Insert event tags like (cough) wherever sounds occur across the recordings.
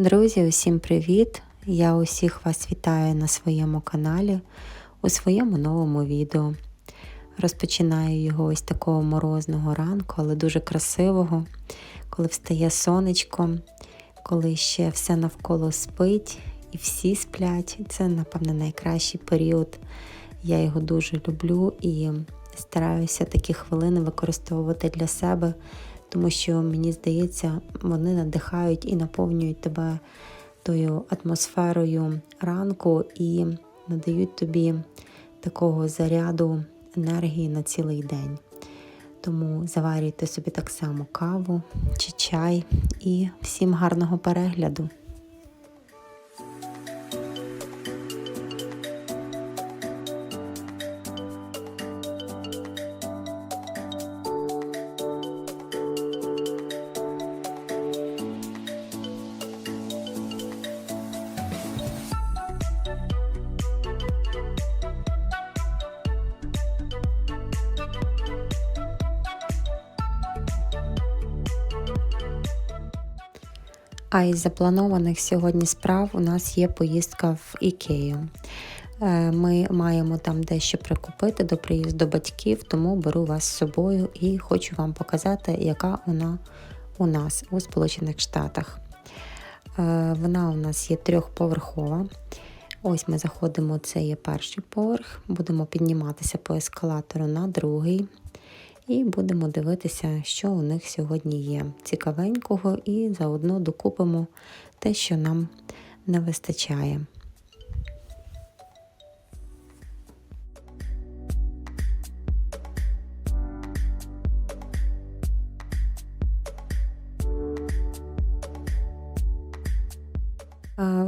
Друзі, усім привіт! Я усіх вас вітаю на своєму каналі у своєму новому відео. Розпочинаю його ось такого морозного ранку, але дуже красивого, коли встає сонечко, коли ще все навколо спить і всі сплять. Це, напевно, найкращий період. Я його дуже люблю і стараюся такі хвилини використовувати для себе, тому що мені здається, вони надихають і наповнюють тебе тою атмосферою ранку і надають тобі такого заряду енергії на цілий день. Тому заварюйте собі так само каву чи чай і всім гарного перегляду. А із запланованих сьогодні справ у нас є поїздка в Ікею. Е, Ми маємо там дещо прикупити до приїзду батьків, тому беру вас з собою і хочу вам показати, яка вона у нас у Сполучених Штатах. Е, Вона у нас є трьохповерхова. Ось ми заходимо, це є перший поверх, будемо підніматися по ескалатору на другий. І будемо дивитися, що у них сьогодні є цікавенького, і заодно докупимо те, що нам не вистачає.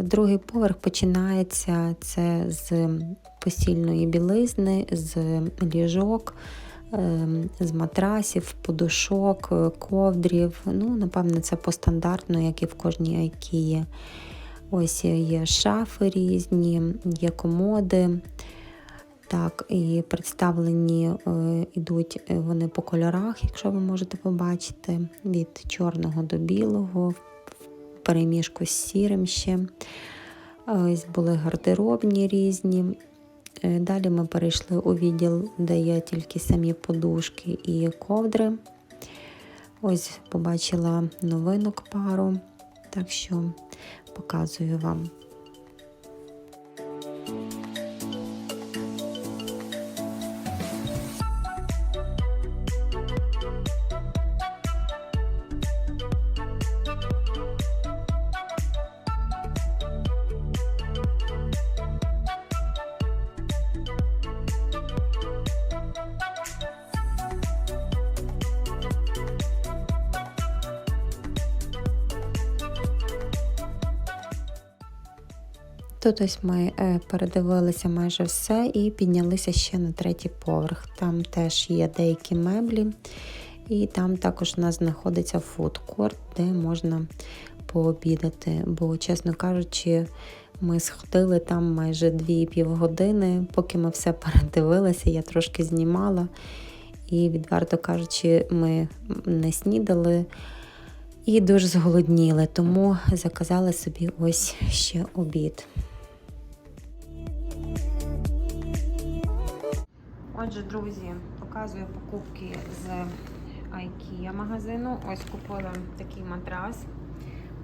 Другий поверх починається це з постільної білизни, з ліжок, з матрасів, подушок, е, ковдрів. Ну, напевне, це по стандартно, як і в кожній айкії. Ось є шафи різні, є комоди. Так, і представлені е, ідуть е, вони по кольорах, якщо ви можете побачити, від чорного до білого, в переміжку з сірим ще. Ось були гардеробні різні. Е, Далі ми перейшли у відділ, де є тільки самі подушки і ковдри. Ось побачила новинок пару, так що показую вам. Тут ось ми е, передивилися майже все і піднялися ще на третій поверх. Там теж є деякі меблі, і там також у нас знаходиться фудкорт, де можна пообідати. Бо, чесно кажучи, ми сходили там майже 2,5 години, поки ми все передивилися, я трошки знімала. І, відверто кажучи, ми не снідали і дуже зголодніли, тому заказали собі ось ще обід. Отже, друзі, показую покупки з IKEA магазину. Ось купила такий матрас.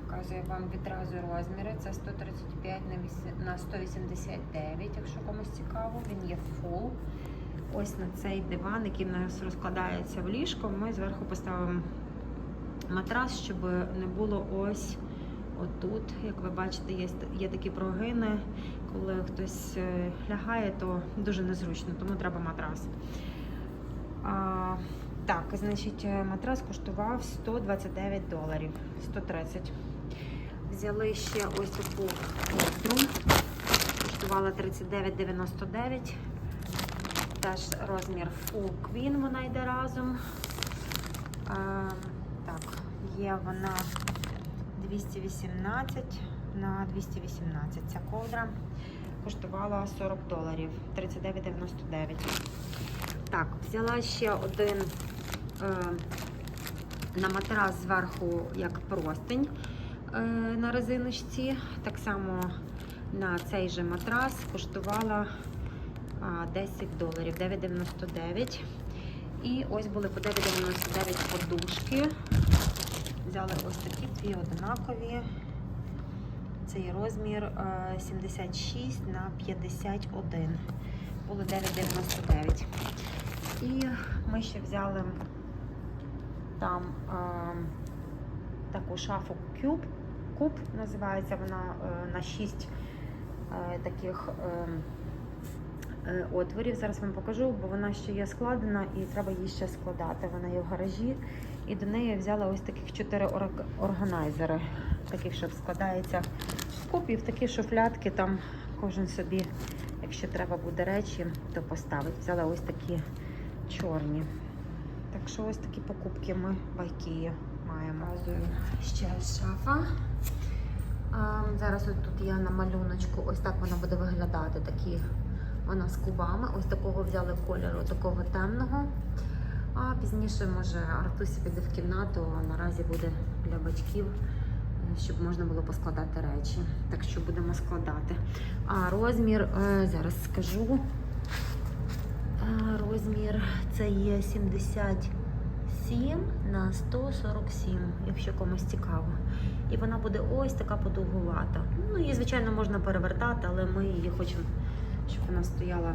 Показую вам відразу розміри. Це 135 на 189, якщо комусь цікаво. Він є full. Ось на цей диван, який в нас розкладається в ліжко, ми зверху поставимо матрас, щоб не було ось отут. Як ви бачите, є, є такі прогини. Коли хтось е, лягає, то дуже незручно, тому треба матрас. А, так, значить, е, матрас коштував 129 доларів, 130. Взяли ще ось таку ковдру, коштувала 39,99. Теж розмір Full Queen вона йде разом. А, так, є вона 218 на 218. Ця ковдра коштувала 40 доларів, 39,99. Так, взяла ще один е, на матрас зверху як простень. е, на резиночці. Так само на цей же матрас коштувала 10 доларів, 9,99. І ось були по 9,99 подушки. Взяли ось такі дві однакові. Це є розмір е, 76 на 51. Було 9,99. І ми ще взяли там е, таку шафу куб. Куб називається вона е, на 6 е, таких е, е, отворів. Зараз вам покажу, бо вона ще є складена і треба її ще складати. Вона є в гаражі. І до неї я взяла ось таких 4 орг- органайзери, таких, що складається в куб і в такі шуфлятки. Там кожен собі, якщо треба буде речі, то поставить. Взяла ось такі чорні. Так що ось такі покупки ми в Айкії маємо. Ще шафа. А, зараз ось тут я на малюночку, ось так вона буде виглядати. Такі вона з кубами. Ось такого взяли кольору, такого темного. А пізніше, може, Артусі піде в кімнату, а наразі буде для батьків, е, щоб можна було поскладати речі. Так що будемо складати. А розмір, е, зараз скажу. Розмір це є 77 на 147, якщо комусь цікаво. І вона буде ось така подовгувата. Ну, її, звичайно, можна перевертати, але ми її хочемо, щоб вона стояла.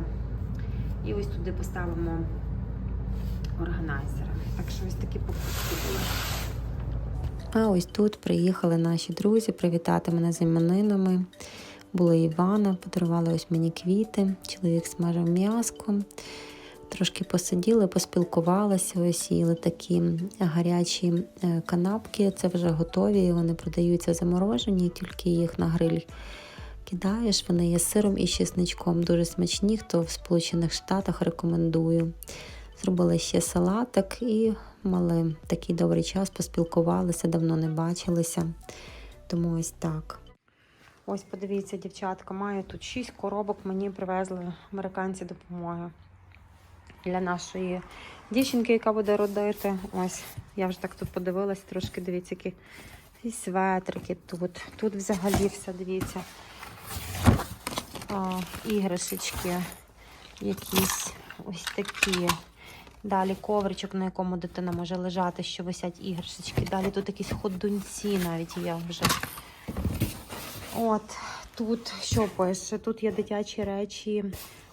І ось туди поставимо органайзери. Так що ось такі покупки були. А ось тут приїхали наші друзі привітати мене з іменинами. Була Івана, подарували ось мені квіти, чоловік смажив м'яско. Трошки посиділи, поспілкувалися, ось їли такі гарячі е, канапки. Це вже готові, вони продаються заморожені, тільки їх на гриль кидаєш. Вони є сиром і чесничком. Дуже смачні. Хто в Сполучених Штатах рекомендую. Зробили ще салатик і мали такий добрий час, поспілкувалися, давно не бачилися. Тому ось так. Ось подивіться, дівчатка, маю тут 6 коробок. Мені привезли американці допомоги для нашої дівчинки, яка буде родити. Ось я вже так тут подивилась, трошки дивіться, які і светрики тут. Тут взагалі все, дивіться. А, іграшечки якісь ось такі. Далі ковричок, на якому дитина може лежати, що висять іграшечки. Далі тут якісь ходунці навіть є вже. От тут що пише? Тут є дитячі речі,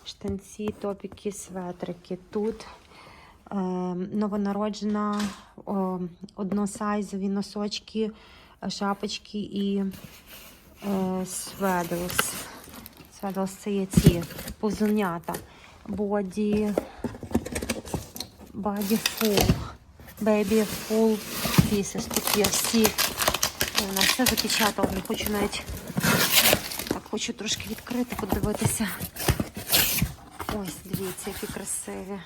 штанці, топіки, светрики. Тут е, новонароджена о, односайзові носочки, е, шапочки і е, сведлс. Сведлс це є ці повзунята. Боді. Full. Baby full pieces. Тут є всі. У нас все запечатало. Не хочу навіть так хочу трошки відкрити, подивитися. Ось, дивіться, які красиві.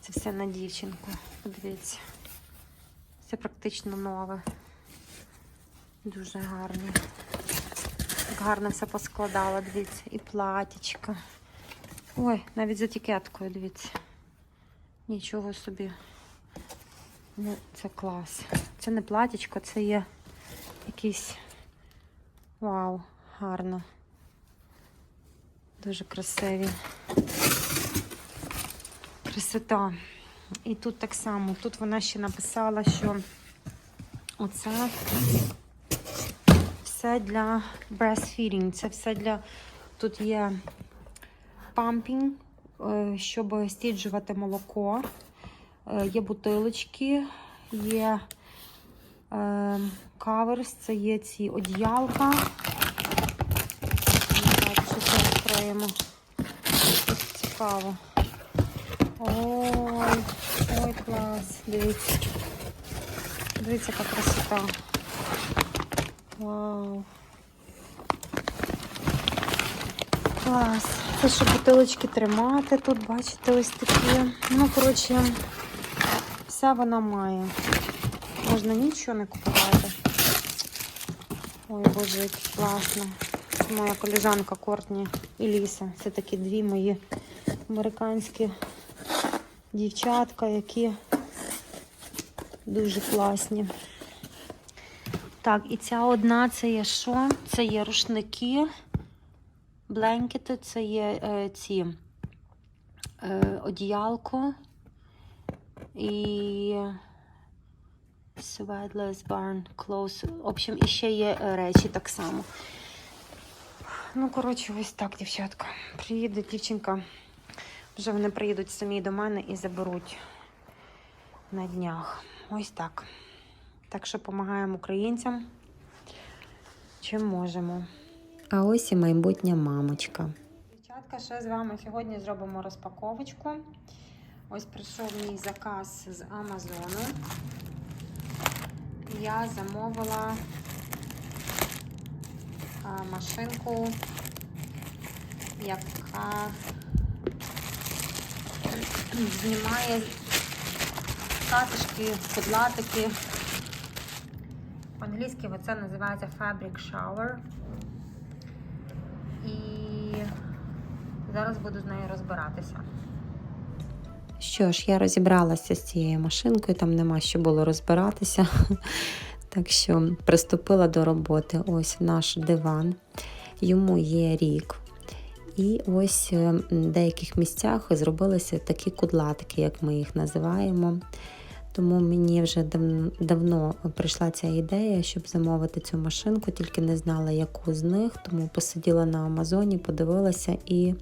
Це все на дівчинку. Подивіться. Це практично нове. Дуже гарні. Так гарно все поскладала, дивіться. І платічка. Ой, навіть з етикеткою, дивіться. Нічого собі. Ну, це клас. Це не платічко, це є якийсь вау, гарно. Дуже красиві. Красота. І тут так само. Тут вона ще написала, що оце все для breastfeeding. Це все для. Тут є пампінг, е, щоб стіджувати молоко. Е, Є бутилочки, є е, каверс, це є ці одіялка. Так, що це відкриємо. Тут цікаво. Ой, ой, клас. Дивіться. Дивіться, яка красота. Вау. Клас. Це щоб бутилочки тримати. Тут, бачите, ось такі. Ну, коротше, все вона має. Можна нічого не купувати. Ой, боже, як класно. Це моя коліжанка Кортні і Ліса. Це такі дві мої американські дівчатка, які Дуже класні. Так, і ця одна це є що? Це є рушники, бленкети, це є е, ці е, одіялко і Sweatless Barn Clothes. В общем, і ще є е, речі так само. Ну, коротше, ось так, дівчатка. Приїде дівчинка. Вже вони приїдуть самі до мене і заберуть на днях. Ось так. Так що допомагаємо українцям, чим можемо. А ось і майбутня мамочка. Дівчатка, ще з вами сьогодні зробимо розпаковочку. Ось прийшов мій заказ з Амазону. Я замовила машинку, яка знімає катишки, подлатики. По-англійськи це називається Fabric Shower. Зараз буду з нею розбиратися. Що ж, я розібралася з цією машинкою, там нема що було розбиратися. (laughs) Так що приступила до роботи. Ось наш диван. Йому є рік. І ось е, в деяких місцях зробилися такі кудлатики, як ми їх називаємо. Тому мені вже дав- давно прийшла ця ідея, щоб замовити цю машинку, тільки не знала, яку з них. Тому посиділа на Амазоні, подивилася і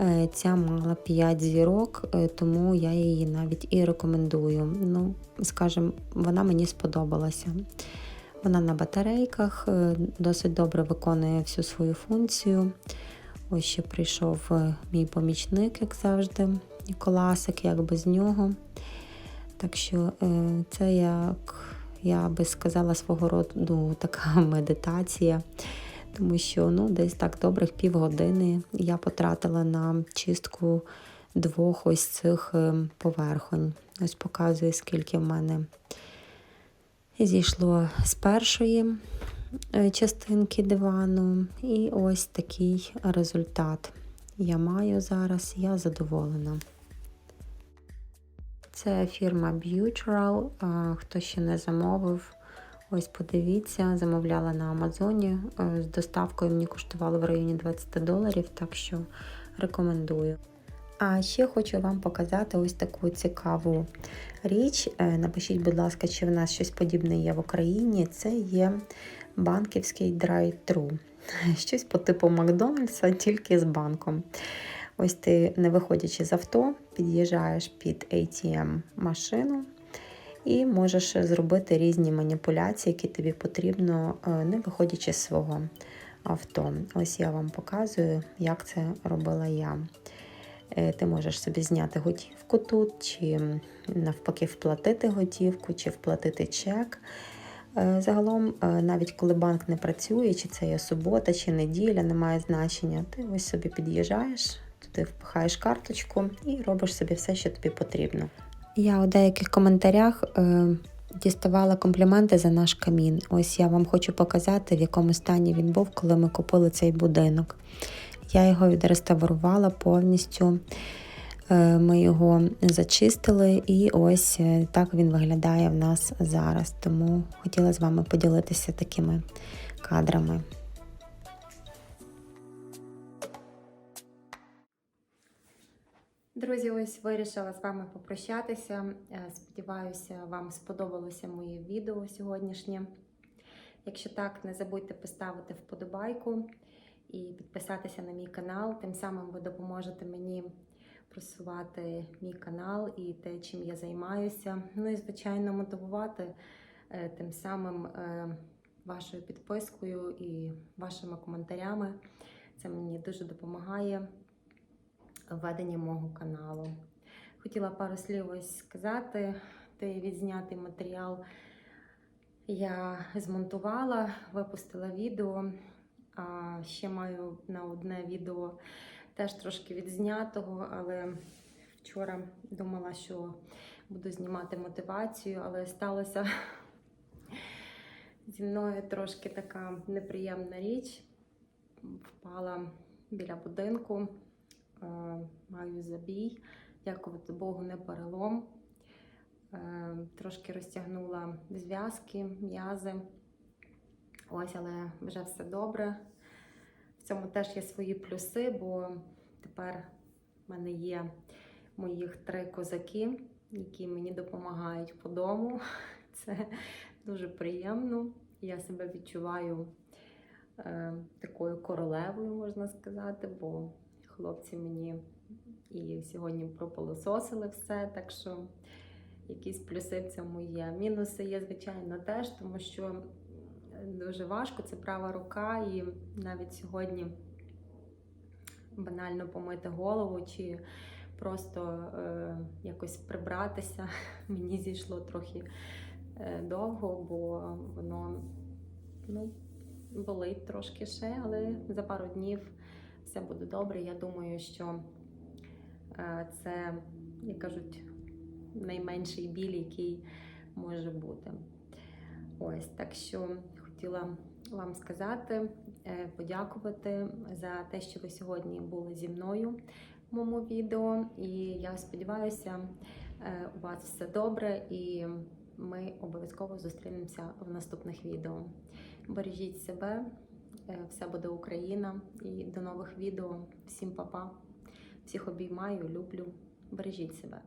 е, ця мала 5 зірок, е, тому я її навіть і рекомендую. Ну, скажімо, вона мені сподобалася. Вона на батарейках е, досить добре виконує всю свою функцію. Ось ще прийшов мій помічник, як завжди, Ніколасик, як без нього. Так що е, це як я би сказала свого роду така (laughs) медитація, тому що ну, десь так добрих півгодини я потратила на чистку двох ось цих е, поверхонь. Ось показую, скільки в мене зійшло з першої е, частинки дивану. І ось такий результат я маю зараз, я задоволена. Це фірма Butural. Хто ще не замовив, ось подивіться, замовляла на Амазоні. Е, З доставкою мені коштувало в районі 20 доларів, так що рекомендую. А ще хочу вам показати ось таку цікаву річ. Е, Напишіть, будь ласка, чи в нас щось подібне є в Україні. Це є банківський драйв-тру. (laughs) Щось по типу Макдональдса, тільки з банком. Ось ти, не виходячи з авто, під'їжджаєш під ATM-машину і можеш зробити різні маніпуляції, які тобі потрібно, е, не виходячи з свого авто. Ось я вам показую, як це робила я. Е, Ти можеш собі зняти готівку тут, чи навпаки вплатити готівку, чи вплатити чек. Е, Загалом, навіть коли банк не працює, чи це є субота, чи неділя, не має значення. Ти ось собі під'їжджаєш, туди впихаєш карточку і робиш собі все, що тобі потрібно. Я у деяких коментарях е, діставала компліменти за наш камін. Ось я вам хочу показати, в якому стані він був, коли ми купили цей будинок. Я його відреставрувала повністю. Е, Ми його зачистили, і ось е, так він виглядає в нас зараз. Тому хотіла з вами поділитися такими кадрами. Друзі, ось вирішила з вами попрощатися. Е, Сподіваюся, вам сподобалося моє відео сьогоднішнє. Якщо так, не забудьте поставити вподобайку і підписатися на мій канал. Тим самим ви допоможете мені просувати мій канал і те, чим я займаюся. Ну і, звичайно, мотивувати е, тим самим е, вашою підпискою і вашими коментарями. Це мені дуже допомагає веденні мого каналу. Хотіла пару слів ось сказати. Той відзнятий матеріал я змонтувала, випустила відео. А ще маю на одне відео теж трошки відзнятого, але вчора думала, що буду знімати мотивацію, але сталося зі мною трошки така неприємна річ. Впала біля будинку. Е, маю забій. Дякувати Богу, не перелом. е, трошки розтягнула зв'язки, м'язи. Ось, але вже все добре. В цьому теж є свої плюси, бо тепер в мене є моїх три козаки, які мені допомагають по дому. (laughs) Це дуже приємно. Я себе відчуваю е, такою королевою, можна сказати, бо хлопці мені і сьогодні пропилососили все, так що якісь плюси в цьому є. Мінуси є, звичайно, теж, тому що дуже важко, це права рука, і навіть сьогодні банально помити голову чи просто е, якось прибратися. (laughs) Мені зійшло трохи е, довго, бо воно ну, болить трошки ще, але за пару днів все буде добре. Я думаю, що е, це, як кажуть, найменший біль, який може бути. Ось так що хотіла вам сказати, е, подякувати за те, що ви сьогодні були зі мною в моєму відео. І я сподіваюся, е, у вас все добре, і ми обов'язково зустрінемося в наступних відео. Бережіть себе, все буде Україна, і до нових відео. Всім па-па. Всіх обіймаю, люблю. Бережіть себе.